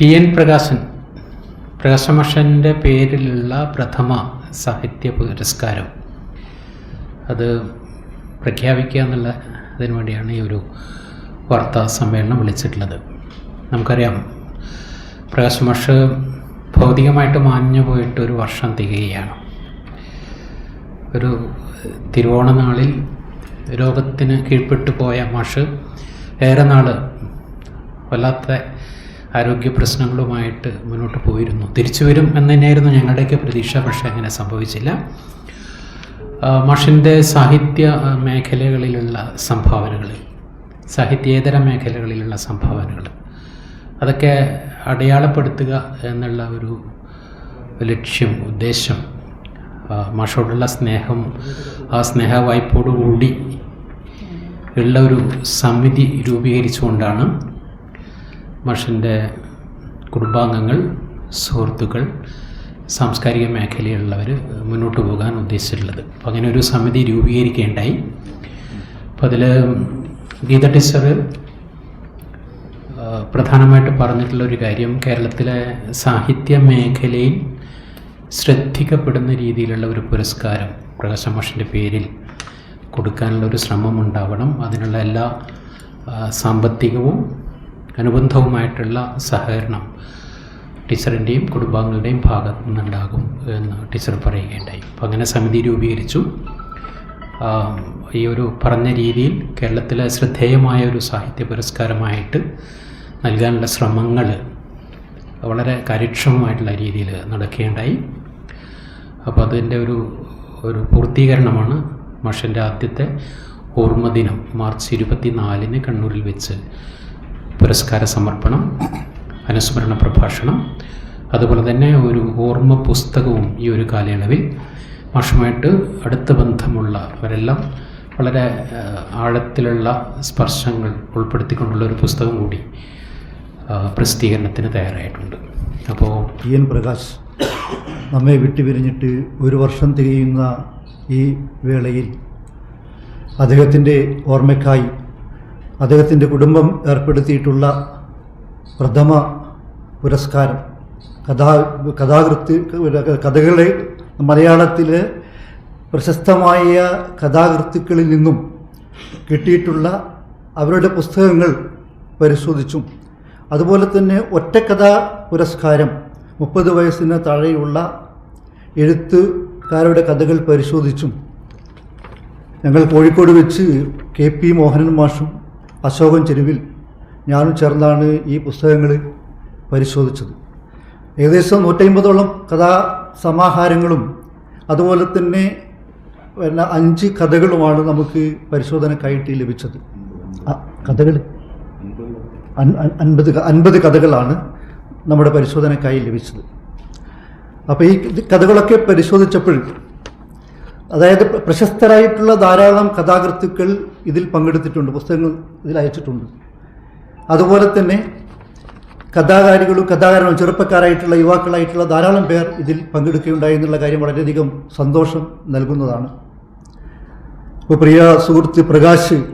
T N Prakashan പ്രകാശമഷന്റെ പേരിലുള്ള പ്രഥമ സാഹിത്യ പുരസ്കാരം. അത് പ്രഖ്യാപിക്കുക എന്നുള്ള അതിനു വേണ്ടിയാണ് ഈ ഒരു വാർത്താ സമ്മേളനം വിളിച്ചിട്ടുള്ളത്. നമുക്കറിയാം പ്രകാശമഷ് ഭൗതികമായിട്ട് മാഞ്ഞു പോയിട്ട് ഒരു വർഷം തികയുകയാണ്. ഒരു തിരുവോണ നാളിൽ രോഗത്തിന് കീഴ്പ്പെട്ടു പോയ മാഷ് ഏറെ നാൾ വല്ലാത്ത ആരോഗ്യ പ്രശ്നങ്ങളുമായിട്ട് മുന്നോട്ട് പോയിരുന്നു. തിരിച്ചു വരും എന്ന് തന്നെയായിരുന്നു ഞങ്ങളുടെയൊക്കെ പ്രതീക്ഷ പക്ഷേ അങ്ങനെ സംഭവിച്ചില്ല. മഷിന്റെ സാഹിത്യ മേഖലകളിലുള്ള സംഭാവനകൾ സാഹിത്യേതര മേഖലകളിലുള്ള സംഭാവനകൾ അതൊക്കെ അടയാളപ്പെടുത്തുക എന്നുള്ള ഒരു ലക്ഷ്യം ഉദ്ദേശം മാഷോടുള്ള സ്നേഹം ആ സ്നേഹ വായ്പോടുകൂടി ഉള്ള ഒരു സമിതി രൂപീകരിച്ചുകൊണ്ടാണ് മാഷിന്റെ കുടുംബാംഗങ്ങൾ സുഹൃത്തുക്കൾ സാംസ്കാരിക മേഖലയിലുള്ളവർ മുന്നോട്ട് പോകാൻ ഉദ്ദേശിച്ചിട്ടുള്ളത്. അപ്പോൾ അങ്ങനെ ഒരു സമിതി രൂപീകരിക്കേണ്ടായി അപ്പോൾ അതിൽ ഗീത ടീച്ചർ പ്രധാനമായിട്ട് പറഞ്ഞിട്ടുള്ള ഒരു കാര്യം കേരളത്തിലെ സാഹിത്യ മേഖലയിൽ ശ്രദ്ധിക്കപ്പെടുന്ന രീതിയിലുള്ള ഒരു പുരസ്കാരം പ്രകാശ് പേരിൽ കൊടുക്കാനുള്ള ഒരു ശ്രമം ഉണ്ടാവണം അതിനുള്ള എല്ലാ സാമ്പത്തികവും അനുബന്ധവുമായിട്ടുള്ള സഹകരണം ടീച്ചറിന്റെയും കുടുംബാംഗങ്ങളുടെയും ഭാഗത്തു നിന്നുണ്ടാകും എന്ന് ടീച്ചർ പറയുകയുണ്ടായി. അപ്പോൾ അങ്ങനെ സമിതി രൂപീകരിച്ചു. ഈ ഒരു പറഞ്ഞ രീതിയിൽ കേരളത്തിലെ ശ്രദ്ധേയമായ ഒരു സാഹിത്യ പുരസ്കാരമായിട്ട് നൽകാനുള്ള ശ്രമങ്ങൾ വളരെ കാര്യക്ഷമമായിട്ടുള്ള രീതിയിൽ നടക്കുകയുണ്ടായി. അപ്പോൾ അതിന്റെ ഒരു ഒരു പൂർത്തീകരണമാണ് മാഷിന്റെ ആദ്യത്തെ ഓർമ്മദിനം മാർച്ച് ഇരുപത്തി നാലിന് കണ്ണൂരിൽ വെച്ച് പുരസ്കാര സമർപ്പണം അനുസ്മരണ പ്രഭാഷണം അതുപോലെ തന്നെ ഒരു ഓർമ്മ പുസ്തകവും ഈ ഒരു കാലയളവിൽ മാഷുമായിട്ട് അടുത്ത ബന്ധമുള്ളവരെല്ലാം വളരെ ആഴത്തിലുള്ള സ്പർശങ്ങൾ ഉൾപ്പെടുത്തിക്കൊണ്ടുള്ള ഒരു പുസ്തകം കൂടി പ്രസിദ്ധീകരണത്തിന് തയ്യാറായിട്ടുണ്ട്. അപ്പോൾ ടി എൻ പ്രകാശ് നമ്മെ വിട്ടുപിരിഞ്ഞിട്ട് ഒരു വർഷം തികയുന്ന ഈ വേളയിൽ അദ്ദേഹത്തിന്റെ ഓർമ്മയ്ക്കായി അദ്ദേഹത്തിന്റെ കുടുംബം ഏർപ്പെടുത്തിയിട്ടുള്ള പ്രഥമ പുരസ്കാരം. കഥാ കഥാകൃത്ത് കഥകളെ മലയാളത്തിൽ പ്രശസ്തമായ കഥാകൃത്തുക്കളിൽ നിന്നും കിട്ടിയിട്ടുള്ള അവരുടെ പുസ്തകങ്ങൾ പരിശോധിച്ചും. അതുപോലെ തന്നെ ഒറ്റക്കഥാ പുരസ്കാരം മുപ്പത് വയസ്സിന് താഴെയുള്ള എഴുത്തുകാരുടെ കഥകൾ പരിശോധിച്ചും. ഞങ്ങൾ കോഴിക്കോട് വെച്ച് കെ പി മോഹനൻ മാഷും അശോകൻ ചെരുവിൽ ഞാനും ചേർന്നാണ് ഈ പുസ്തകങ്ങൾ പരിശോധിച്ചത്. ഏകദേശം നൂറ്റമ്പതോളം കഥാ സമാഹാരങ്ങളും അതുപോലെ തന്നെ പിന്നെ അഞ്ച് കഥകളുമാണ് നമുക്ക് പരിശോധനക്കായിട്ട് ലഭിച്ചത്. കഥകൾ അൻ- അൻ- അൻപത് അൻപത് കഥകളാണ് നമ്മുടെ പരിശോധനക്കായി ലഭിച്ചത്. അപ്പോൾ ഈ കഥകളൊക്കെ പരിശോധിച്ചപ്പോൾ അതായത് പ്ര- പ്രശസ്തരായിട്ടുള്ള ധാരാളം കഥാകൃത്തുക്കൾ ഇതിൽ പങ്കെടുത്തിട്ടുണ്ട് പുസ്തകങ്ങൾ ഇതിൽ അയച്ചിട്ടുണ്ട്. അതുപോലെ തന്നെ കഥാകാരികളും കഥാകാരനും ചെറുപ്പക്കാരായിട്ടുള്ള യുവാക്കളായിട്ടുള്ള ധാരാളം പേർ ഇതിൽ പങ്കെടുക്കുകയുണ്ടായി എന്നുള്ള കാര്യം വളരെയധികം സന്തോഷം നൽകുന്നതാണ്. ഇപ്പോൾ പ്രിയ സുഹൃത്ത് പ്രകാശ്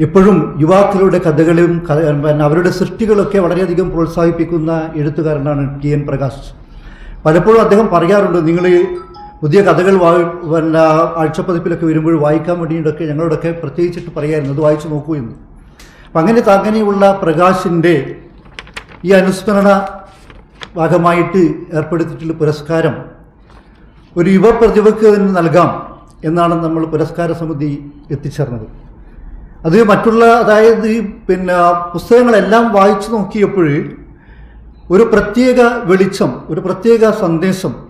എപ്പോഴും യുവാക്കളുടെ കഥകളും അവരുടെ സൃഷ്ടികളൊക്കെ വളരെയധികം പ്രോത്സാഹിപ്പിക്കുന്ന എഴുത്തുകാരനാണ് ടി എൻ പ്രകാശ്. പലപ്പോഴും അദ്ദേഹം പറയാറുണ്ട് നിങ്ങൾ പുതിയ കഥകൾ വാ പിന്നെ ആഴ്ചപ്പതിപ്പിലൊക്കെ വരുമ്പോൾ വായിക്കാൻ വേണ്ടിയിട്ടൊക്കെ ഞങ്ങളോടൊക്കെ പ്രത്യേകിച്ചിട്ട് പറയായിരുന്നു. അത് വായിച്ചു നോക്കൂ എന്ന്. അപ്പം അങ്ങനെ അങ്ങനെയുള്ള പ്രകാശിന്റെ ഈ അനുസ്മരണ ഭാഗമായിട്ട് ഏർപ്പെടുത്തിയിട്ടുള്ള പുരസ്കാരം ഒരു യുവപ്രതിഭയ്ക്ക് തന്നെ നൽകാം എന്നാണ് നമ്മൾ പുരസ്കാര സമിതി എത്തിച്ചേർന്നത്. അത് മറ്റുള്ള അതായത് പിന്നെ പുസ്തകങ്ങളെല്ലാം വായിച്ചു നോക്കിയപ്പോൾ ഒരു പ്രത്യേക വെളിച്ചം ഒരു പ്രത്യേക സന്ദേശം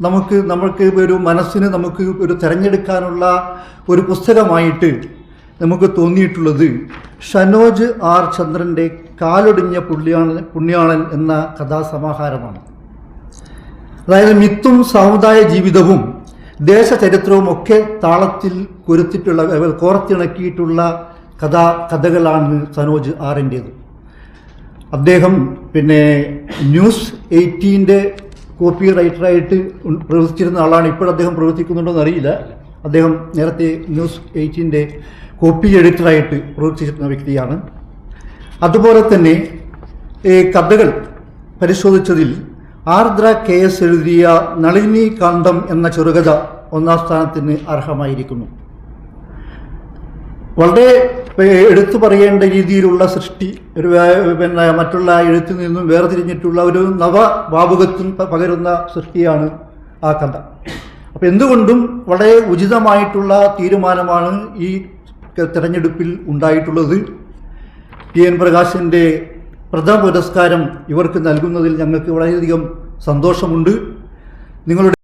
നമുക്ക് നമുക്ക് ഒരു മനസ്സിന് നമുക്ക് ഒരു തിരഞ്ഞെടുക്കാനുള്ള ഒരു പുസ്തകമായിട്ട് നമുക്ക് തോന്നിയിട്ടുള്ളത് ഷനോജ് ആർ ചന്ദ്രന്റെ കാലൊടിഞ്ഞ പുള്ളിയാണൻ പുണ്യാളൻ എന്ന കഥാസമാഹാരമാണ്. അതായത് മിത്തും സമുദായ ജീവിതവും ദേശചരിത്രവും ഒക്കെ താളത്തിൽ കുരുത്തിട്ടുള്ള കോർത്തിണക്കിയിട്ടുള്ള കഥാ കഥകളാണ് സനോജ് ആറിന്റേത്. അദ്ദേഹം പിന്നെ ന്യൂസ് എയ്റ്റീന്റെ കോപ്പി റൈറ്ററായിട്ട് പ്രവർത്തിച്ചിരുന്ന ആളാണ് ഇപ്പോൾ അദ്ദേഹം പ്രവർത്തിക്കുന്നുണ്ടോ എന്നറിയില്ല. അദ്ദേഹം നേരത്തെ ന്യൂസ് എയ്റ്റീന്റെ കോപ്പി എഡിറ്ററായിട്ട് പ്രവർത്തിച്ചിരുന്ന വ്യക്തിയാണ്. അതുപോലെ തന്നെ കഥകൾ പരിശോധിച്ചതിൽ ആർദ്ര കെ എസ് എഴുതിയ നളിനി കാന്തം എന്ന ചെറുകഥ ഒന്നാം സ്ഥാനത്തിന് അർഹമായിരിക്കുന്നു. വളരെ എടുത്തു പറയേണ്ട രീതിയിലുള്ള സൃഷ്ടി ഒരു പിന്നെ മറ്റുള്ള എഴുത്തിൽ നിന്നും വേർതിരിഞ്ഞിട്ടുള്ള ഒരു നവ ഭാവുകത്വം പകരുന്ന സൃഷ്ടിയാണ് ആ കഥ. അപ്പം എന്തുകൊണ്ടും വളരെ ഉചിതമായിട്ടുള്ള തീരുമാനമാണ് ഈ തെരഞ്ഞെടുപ്പിൽ ഉണ്ടായിട്ടുള്ളത്. ടി എൻ പ്രകാശിന്റെ പ്രഥമ പുരസ്കാരം ഇവർക്ക് നൽകുന്നതിൽ ഞങ്ങൾക്ക് വളരെയധികം സന്തോഷമുണ്ട്. നിങ്ങളുടെ